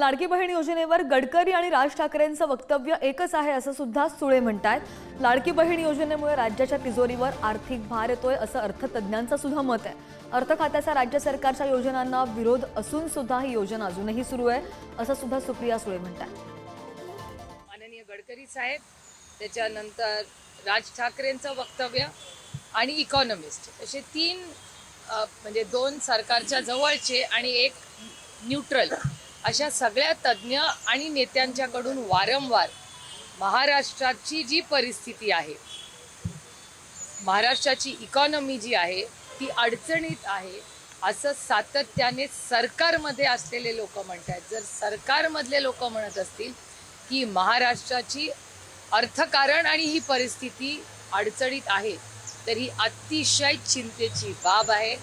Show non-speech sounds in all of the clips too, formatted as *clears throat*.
लाडकी बहीण योजनेवर गडकरी आणि राज ठाकरेंचं वक्तव्य एकच आहे असं सुद्धा सुळे म्हणतायत. लाडकी बहीण योजनेमुळे राज्याच्या तिजोरीवर आर्थिक भार येतोय असं अर्थतज्ज्ञांचं सुद्धा मत आहे. अर्थ खात्याचा राज्य सरकारच्या योजनांना विरोध असून सुद्धा ही योजना अजूनही सुरू आहे असं सुद्धा सुप्रिया सुळे म्हणतात माननीय गडकरी साहेब त्याच्यानंतर राज ठाकरेंचं वक्तव्य आणि इकॉनॉमिस्ट असे तीन म्हणजे दोन सरकारच्या जवळचे आणि एक न्यूट्रल. अशा सगळ्या तज्ज्ञ आणि नेत्यांच्याकडून वारंवार महाराष्ट्राची जी परिस्थिती आहे महाराष्ट्राची इकॉनॉमी जी आहे ती अडचणीत आहे असं सातत्याने सरकारमध्ये असलेले लोक म्हणत आहेत जर सरकारमधले लोक म्हणत असतील की महाराष्ट्राची अर्थकारण आणि ही परिस्थिती अडचणीत आहे तर ही अतिशय चिंतेची बाब आहे.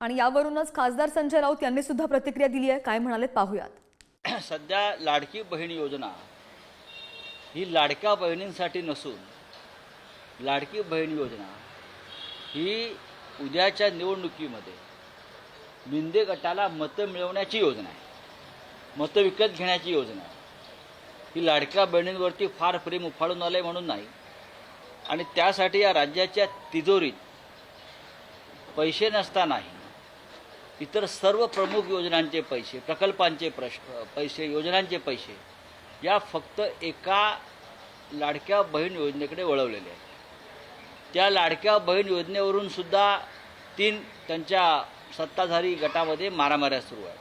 आणि यावरूनच खासदार संजय राऊत यांनी सुद्धा प्रतिक्रिया दिली आहे. काय म्हणाले पाहूयात. *clears throat* सध्या लाडकी बहीण योजना ही लाडक्या बहिणींसाठी नसून लाडकी बहीण योजना ही उद्याच्या निवडणुकीमध्ये मिंदे गटाला मतं मिळवण्याची योजना आहे. मतं विकत घेण्याची योजना आहे. ही लाडक्या बहिणींवरती फार प्रेम उफाळून आले म्हणून नाही. आणि त्यासाठी या राज्याच्या तिजोरीत पैसे नसतानाही इतर सर्व प्रमुख योजनांचे पैसे प्रकल्पांचे प्रश्न पैसे योजनांचे पैसे या फक्त एका लाडक्या बहीण योजनेकडे वळवलेले आहेत. त्या लाडक्या बहीण योजनेवरून सुद्धा तीन त्यांच्या सत्ताधारी गटामध्ये मारामाऱ्या सुरू आहेत.